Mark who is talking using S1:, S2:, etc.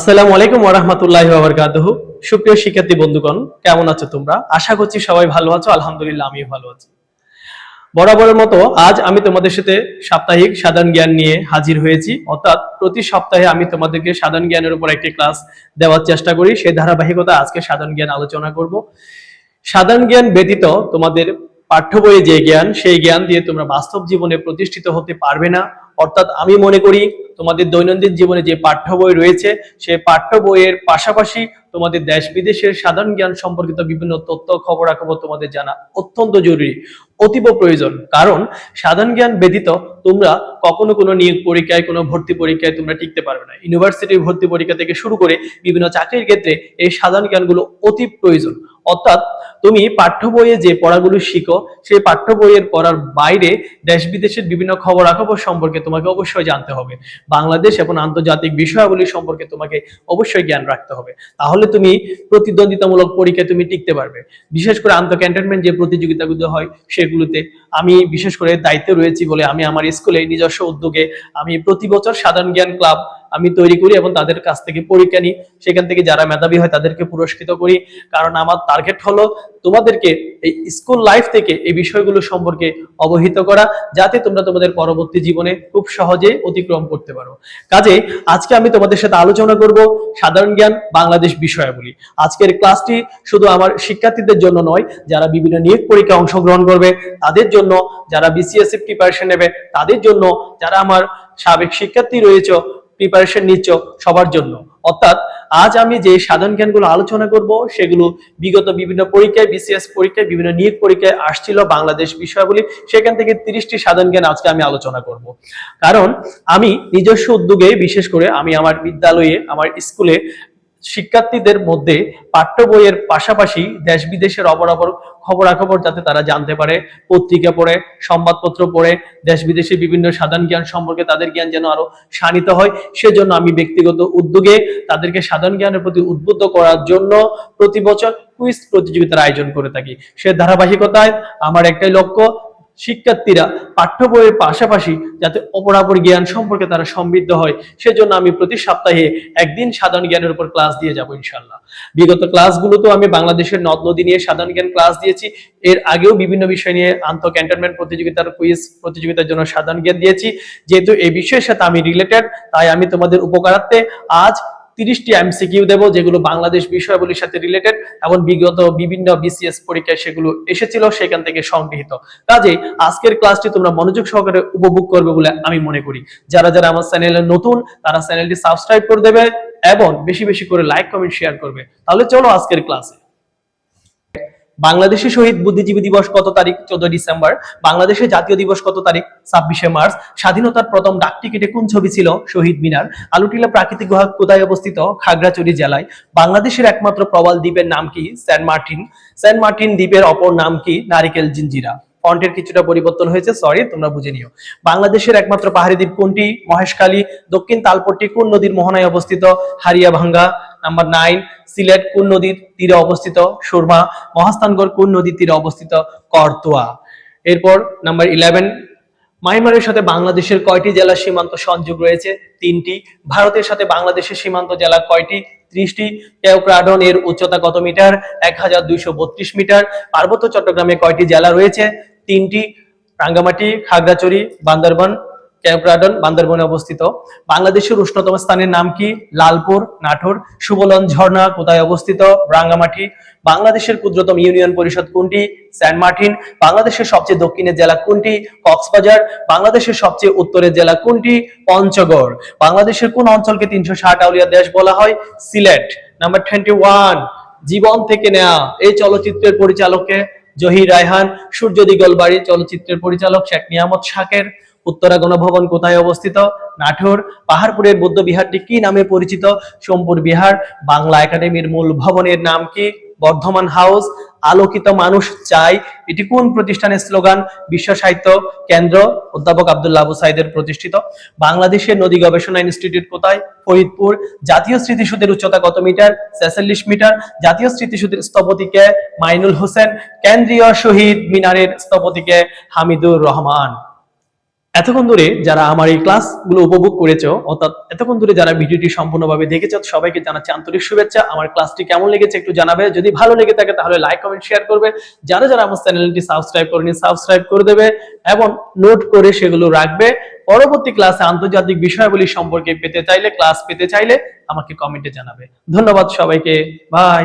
S1: আসসালামু আলাইকুম ওরহামতুল্লাহ বাবরকাতহ সুপ্রিয় শিক্ষার্থী বন্ধুগণ, কেমন আছো তোমরা? আশা করছি সবাই ভালো আছো, আলহামদুলিল্লাহ আমিও ভালো আছি। বরাবরের মতো আজ আমি তোমাদের সাথে সাপ্তাহিক সাধারণ জ্ঞান নিয়ে হাজির হয়েছি। অর্থাৎ প্রতি সপ্তাহে আমি তোমাদেরকে সাধারণ জ্ঞানের উপর একটি ক্লাস দেওয়ার চেষ্টা করি। সেই ধারাবাহিকতা আজকে সাধারণ জ্ঞান আলোচনা করব। সাধারণ জ্ঞান ব্যতীত তোমাদের পাঠ্য বইয়ে যে জ্ঞান, সেই জ্ঞান দিয়ে তোমরা বাস্তব জীবনে প্রতিষ্ঠিত হতে পারবে না। অর্থাৎ আমি মনে করি তোমাদের দৈনন্দিন জীবনে যে পাঠ্য বই রয়েছে, সেই পাঠ্য বইয়ের পাশাপাশি তোমাদের দেশ বিদেশের সাধারণ জ্ঞান সম্পর্কিত বিভিন্ন তথ্য, খবরাখবর তোমাদের জানা অত্যন্ত জরুরি, অতীব প্রয়োজন। কারণ সাধারণ জ্ঞান ব্যতীত তোমরা কখনো কোনো নিয়োগ পরীক্ষায়, কোনো ভর্তি পরীক্ষায় তোমরা টিকতে পারবে না। ইউনিভার্সিটি ভর্তি পরীক্ষা থেকে শুরু করে বিভিন্ন চাকরির ক্ষেত্রে এই সাধারণ জ্ঞানগুলো অতি প্রয়োজন। অর্থাৎ তুমি পাঠ্য বইয়ে যে পড়াগুলো শিখো, সেই পাঠ্য বইয়ের পড়ার বাইরে দেশ বিদেশের বিভিন্ন খবরাখবর সম্পর্কে তোমাকে অবশ্যই জানতে হবে। বাংলাদেশ এবং আন্তর্জাতিক বিষয়াবলী সম্পর্কে তোমাকে অবশ্যই জ্ঞান রাখতে হবে। তাহলে তুমি প্রতিদ্বন্দ্বিতামূলক পরীক্ষায় তুমি টিকতে পারবে। বিশেষ করে আন্তঃ ক্যান্টনমেন্ট যে প্রতিযোগিতাগুলো হয়, সেগুলোতে আমি বিশেষ করে দায়িত্বে রয়েছি বলে আমি আমার স্কুলে নিজস্ব উদ্যোগে আমি প্রতি বছর সাধারণ জ্ঞান ক্লাব আমি তৈরি করি এবং তাদের কাছ থেকে পরীক্ষা নিই। সেখান থেকে যারা মেধাবী হয় তাদেরকে পুরস্কৃত করি। কারণ আমার টার্গেট হলো তোমাদেরকে এই স্কুল লাইফ থেকে এই বিষয়গুলো সম্পর্কে অবহিত করা, যাতে তোমরা তোমাদের পরবর্তী জীবনে খুব সহজে অতিক্রম করতে পারো। কাজে আজকে আমি তোমাদের সাথে আলোচনা করব সাধারণ জ্ঞান বাংলাদেশ বিষয়াবলী। আজকের ক্লাসটি শুধু আমার শিক্ষার্থীদের জন্য নয়, যারা বিভিন্ন নিয়োগ পরীক্ষায় অংশগ্রহণ করবে, তাদের জন্য, যারা বিসিএসসি প্রিপারেশন নেবে, তাদের জন্য, যারা আমার সাবেক শিক্ষার্থী রয়েছে প্রিপারেশন নিচ্ছ সবার জন্য। অর্থাৎ আজ আমি যে সাধারণ জ্ঞানগুলো আলোচনা করব, সেগুলো বিগত বিভিন্ন পরীক্ষায় বিসিএস পরীক্ষায়, বিভিন্ন নিয়োগ পরীক্ষায় আসছিল বাংলাদেশ বিষয়গুলি। সেখান থেকে তিরিশটি সাধারণ জ্ঞান আজকে আমি আলোচনা করব। কারণ আমি নিজস্ব উদ্যোগে, বিশেষ করে আমি আমার বিদ্যালয়ে, আমার স্কুলে শিক্ষার্থীদের মধ্যে পাঠ্য বইয়ের পাশাপাশি দেশ বিদেশের অপরাপর খবরাখবর যাতে তারা জানতে পারে, পত্রিকা পড়ে, সংবাদপত্র পড়ে, দেশ বিদেশের বিভিন্ন সাধারণ জ্ঞান সম্পর্কে তাদের জ্ঞান যেন আরও শানিত হয়। সেজন্য আমি ব্যক্তিগত উদ্যোগে তাদেরকে সাধারণ জ্ঞানের প্রতি উদ্বুদ্ধ করার জন্য প্রতি বছর কুইজ প্রতিযোগিতার আয়োজন করে থাকি। সে ধারাবাহিকতায় আমার একটাই লক্ষ্য শিক্ষার্থীরা পাঠ্য বইয়ের পাশাপাশি যাতে অপরাপর জ্ঞান সম্পর্কে তারা সমৃদ্ধ হয়, সেজন্য আমি প্রতি সপ্তাহে একদিন সাধারণ জ্ঞানের উপর ক্লাস দিয়ে যাব ইনশাল্লাহ বিগত ক্লাসগুলোতেও আমি বাংলাদেশের নদ নদী নিয়ে সাধারণ জ্ঞান ক্লাস দিয়েছি। এর আগেও বিভিন্ন বিষয় নিয়ে আন্তঃ ক্যান্টনমেন্ট প্রতিযোগিতার কুইজ প্রতিযোগিতার জন্য সাধারণ জ্ঞান দিয়েছি। যেহেতু এই বিষয়ের সাথে আমি রিলেটেড, তাই আমি তোমাদের উপকারার্থে আজ তিরিশটি এমসিকিউ দেবো, যেগুলো বাংলাদেশ বিষয়াবলীর সাথে রিলেটেড। এবং বিগত বিভিন্ন বিসিএস পরীক্ষায় সেগুলো এসেছিল, সেখান থেকে সংগৃহীত। কাজে আজকের ক্লাসটি তোমরা মনোযোগ সহকারে উপভোগ করবে বলে আমি মনে করি। যারা যারা আমার চ্যানেলে নতুন, তারা চ্যানেলটি সাবস্ক্রাইব করে দেবে এবং বেশি বেশি করে লাইক, কমেন্ট শেয়ার করবে। তাহলে চলো আজকের ক্লাসে। বাংলাদেশের শহীদ বুদ্ধিজীবী দিবস কত তারিখ? চোদ্দ ডিসেম্বর। বাংলাদেশের জাতীয় দিবস কত তারিখ? ছাব্বিশে মার্চ। স্বাধীনতার প্রথম ডাক টিকিটে কোন ছবি ছিল? শহীদ মিনার। আলুটিলা প্রাকৃতিক গুহা কোথায় অবস্থিত? খাগড়াছড়ি জেলায়। বাংলাদেশের একমাত্র প্রবাল দ্বীপের নাম কি? Saint Martin. সেন্ট মার্টিন দ্বীপের অপর নাম কি? নারিকেল জিঞ্জিরা। ফন্টের কিছুটা পরিবর্তন হয়েছে সরি তোমরা বুঝে নিও। বাংলাদেশের একমাত্র পাহাড়ি দ্বীপ কোনটি? মহেশখালী। দক্ষিণ তালপট্টি কোন নদীর মোহনায় অবস্থিত? হারিয়াভাঙ্গা। নাম্বার নাইন, সিলেট কোন নদীর তীরে অবস্থিত? সুরমা, মহাস্থানগড় কোন নদীর তীরে অবস্থিত? করতোয়া। এরপর নাম্বার ইলেভেন, মায়ানমারের সাথে বাংলাদেশের কয়টি জেলার সীমান্ত সংযোগ রয়েছে? তিনটি। ভারতের সাথে বাংলাদেশের সীমান্ত জেলা কয়টি? ত্রিশটি। কেওক্রাডন এর উচ্চতা কত মিটার? এক হাজার দুইশো বত্রিশ মিটার। পার্বত্য চট্টগ্রামে কয়টি জেলা রয়েছে? তিনটি। রাঙ্গামাটি, খাগড়াছড়ি, বান্দরবান ক্যাম্পরাডন বান্দরবনে অবস্থিত। বাংলাদেশের উষ্ণতম স্থানের নাম কি? লালপুর, নাটোর, সুবলন, ঝর্ণা, কোথায় অবস্থিত? রাঙ্গামাটি। বাংলাদেশের ক্ষুদ্রতম ইউনিয়ন পরিষদ কোনটি? Saint Martin. বাংলাদেশের সবচেয়ে দক্ষিণের জেলা কোনটি? কক্সবাজার। বাংলাদেশের সবচেয়ে উত্তরের জেলা কোনটি? পঞ্চগড়। বাংলাদেশের কোন অঞ্চলকে তিনশো ষাট আউলিয়া দেশ বলা হয়? সিলেট। Number twenty one. জীবন থেকে নেয়া। এই চলচ্চিত্রের পরিচালককে জহির রায়হান। সূর্য দিগল বাড়ি চলচ্চিত্রের পরিচালক শেখ নিয়ামত শাকের। উত্তরা গণভবন কোথায় অবস্থিত? নাটোর। পাহাড়পুরের বৌদ্ধ বিহারটি কি নামে পরিচিত? সোমপুর বিহার। বাংলা একাডেমির মূল ভবনের নাম কি? বর্ধমান হাউস। আলোকিত মানুষ চাই। এটি কোন প্রতিষ্ঠানের স্লোগান? বিশ্ব সাহিত্য কেন্দ্র, অধ্যাপক আব্দুল্লাহ আবু সাইদের প্রতিষ্ঠিত। বাংলাদেশের নদী গবেষণা ইনস্টিটিউট কোথায়? ফরিদপুর। জাতীয় স্মৃতিসৌধের উচ্চতা কত মিটার? ছেচল্লিশ মিটার। জাতীয় স্মৃতিসৌধের স্থপতিকে মাইনুল হোসেন। কেন্দ্রীয় শহীদ মিনারের স্থপতিকে হামিদুর রহমান। এতক্ষণ ধরে যারা আমার এই ক্লাসগুলো উপভোগ করেছ, অর্থাৎ এতক্ষণ ধরে যারা ভিডিওটি সম্পূর্ণভাবে দেখেছ, সবাইকে জানাচ্ছি আন্তরিক শুভেচ্ছা। আমার ক্লাসটি কেমন লেগেছে একটু জানাবে। যদি ভালো লেগে থাকে তাহলে লাইক কমেন্ট শেয়ার করবে। যারা যারা আমার চ্যানেলটি সাবস্ক্রাইব করেনি সাবস্ক্রাইব করে দেবে এবং নোট করে সেগুলো রাখবে। পরবর্তী ক্লাসে আন্তর্জাতিক বিষয়াবলী সম্পর্কে পেতে চাইলে ক্লাস পেতে চাইলে আমাকে কমেন্টে জানাবে। ধন্যবাদ সবাইকে। বাই